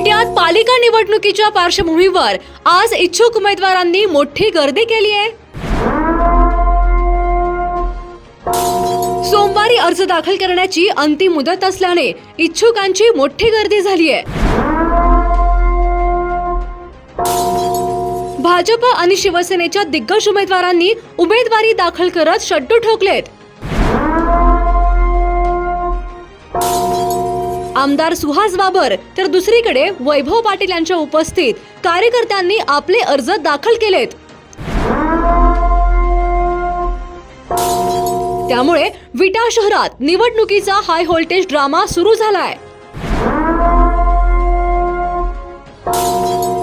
विट्यात पालिका निवडणुकीच्या पार्श्वभूमीवर आज इच्छुक उमेदवारांनी मोठी गर्दी केली आहे. सोमवारी अर्ज दाखल करण्याची अंतिम मुदत असल्याने इच्छुकांची मोठी गर्दी झाली आहे. भाजप आणि शिवसेनेच्या दिग्गज उमेदवारांनी उमेदवारी दाखल करत शड्डू ठोकलेत. आमदार सुहास बाबर तर दुसरीकडे वैभव पाटील यांच्या उपस्थित कार्यकर्त्यांनी आपले अर्ज दाखल केलेत. त्यामुळे विटा शहरात निवडणुकीचा हाय व्होल्टेज ड्रामा सुरू झालाय.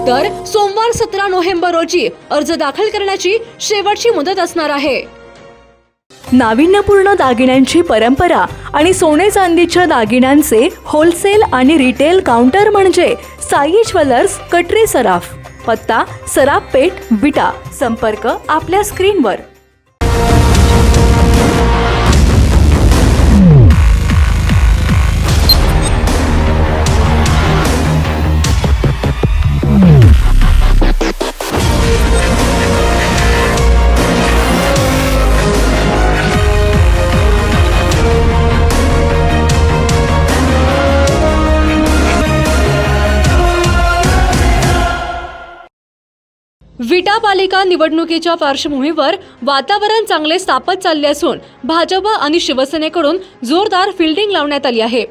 तर सोमवार सतरा नोव्हेंबर रोजी अर्ज दाखल करण्याची शेवटची मुदत असणार आहे. नाविन्यपूर्ण दागिन्यांची परंपरा आणि सोने चांदीच्या दागिन्यांचे होलसेल आणि रिटेल काउंटर म्हणजे साई ज्वेलर्स कटरे सराफ पत्ता सराफ पेठ विटा. संपर्क आपल्या स्क्रीनवर विटा पालिका निवडणुकीच्या पार्श्वभूमीवर वातावरण चांगले स्थापत चालले असून भाजप आणि शिवसेनेकडून जोरदार फिल्डिंग लावण्यात आली आहे.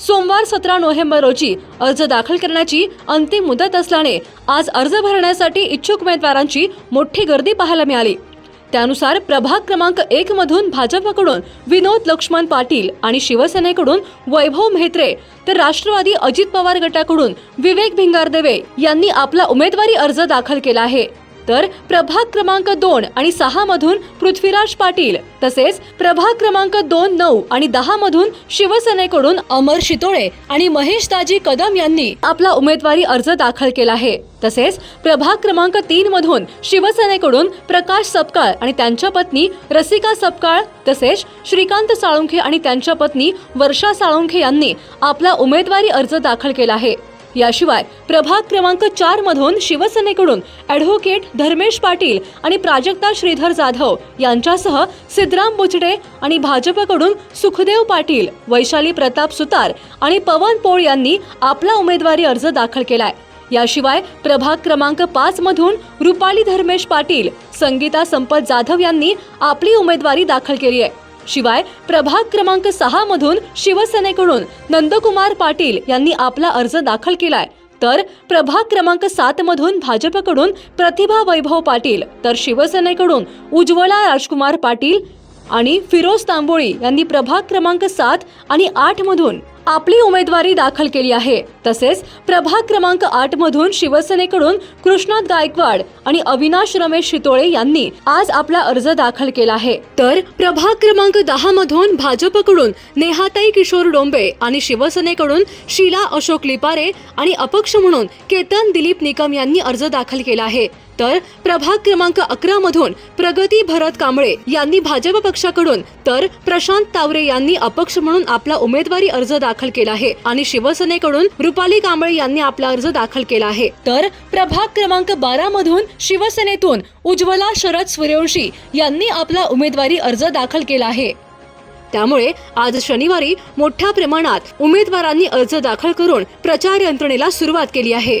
सोमवार सतरा नोव्हेंबर रोजी अर्ज दाखल करण्याची अंतिम मुदत असल्याने आज अर्ज भरण्यासाठी इच्छुक उमेदवारांची मोठी गर्दी पाहायला मिळाली. त्यानुसार प्रभाग क्रमांक एक मधून भाजपकडून विनोद लक्ष्मण पाटील आणि शिवसेनेकडून वैभव म्हेत्रे तर राष्ट्रवादी अजित पवार गटाकडून विवेक भिंगारदेवे यांनी आपला उमेदवारी अर्ज दाखल केला आहे. तर प्रभाग क्रमांक दोन आणि सहा मधून पृथ्वीराज पाटील तसेच प्रभाग क्रमांक दोन नऊ आणि दहा मधून शिवसेनेकडून अमर शितोळे आणि महेश दाजी कदम यांनी आपला उमेदवारी अर्ज दाखल केला आहे. तसेच प्रभाग क्रमांक तीन मधून शिवसेनेकडून प्रकाश सपकाळ आणि त्यांच्या पत्नी रसिका सपकाळ तसेच श्रीकांत साळुंखे आणि त्यांच्या पत्नी वर्षा साळुंखे यांनी आपला उमेदवारी अर्ज दाखल केला आहे. याशिवाय प्रभाग क्रमांक चार मधून शिवसेनेकडून ॲडव्होकेट धर्मेश पाटील आणि प्राजक्ता श्रीधर जाधव यांच्यासह सिद्धराम बुचडे आणि भाजपकडून सुखदेव पाटील वैशाली प्रताप सुतार आणि पवन पोळ यांनी आपला उमेदवारी अर्ज दाखल केलाय. याशिवाय प्रभाग क्रमांक पाच मधून रुपाली धर्मेश पाटील संगीता संपत जाधव यांनी आपली उमेदवारी दाखल केली आहे. शिवाय प्रभाग क्रमांक सहा मधून शिवसेनेकडून नंदकुमार पाटील यांनी आपला अर्ज दाखल केलाय. तर प्रभाग क्रमांक सात मधून भाजपकडून प्रतिभा वैभव पाटील तर शिवसेनेकडून उज्ज्वला राजकुमार पाटील आणि फिरोज तांबोळी यांनी प्रभाग क्रमांक सात आणि आठ मधून आपली उमेदवारी दाखल केली आहे. तसेच प्रभाग क्रमांक आठ मधून शिवसेनेकडून कृष्णात गायकवाड आणि अविनाश रमेश शितोळे यांनी आज आपला अर्ज दाखल केला आहे. तर प्रभाग क्रमांक दहा मधून भाजपकडून नेहाताई किशोर डोंबे आणि शिवसेनेकडून शीला अशोक लिपारे आणि अपक्ष म्हणून केतन दिलीप निकम यांनी अर्ज दाखल केला आहे. तर प्रभाग क्रमांक अकरा मधून प्रगती भरत कांबळे यांनी भाजप पक्षाकडून तर प्रशांत तावरे यांनी अपक्ष म्हणून आपला उमेदवारी अर्ज दाखल दाखल केला आहे. आणि शिवसेनेकडून रुपाली कांबळे यांनी आपला अर्ज दाखल केला आहे. तर प्रभाग क्रमांक बारा मधून शिवसेनेतून उज्ज्वला शरद सूर्यवंशी यांनी आपला उमेदवारी अर्ज दाखल केला आहे. त्यामुळे आज शनिवारी मोठ्या प्रमाणात उमेदवारांनी अर्ज दाखल करून प्रचार यंत्रणेला सुरुवात केली आहे.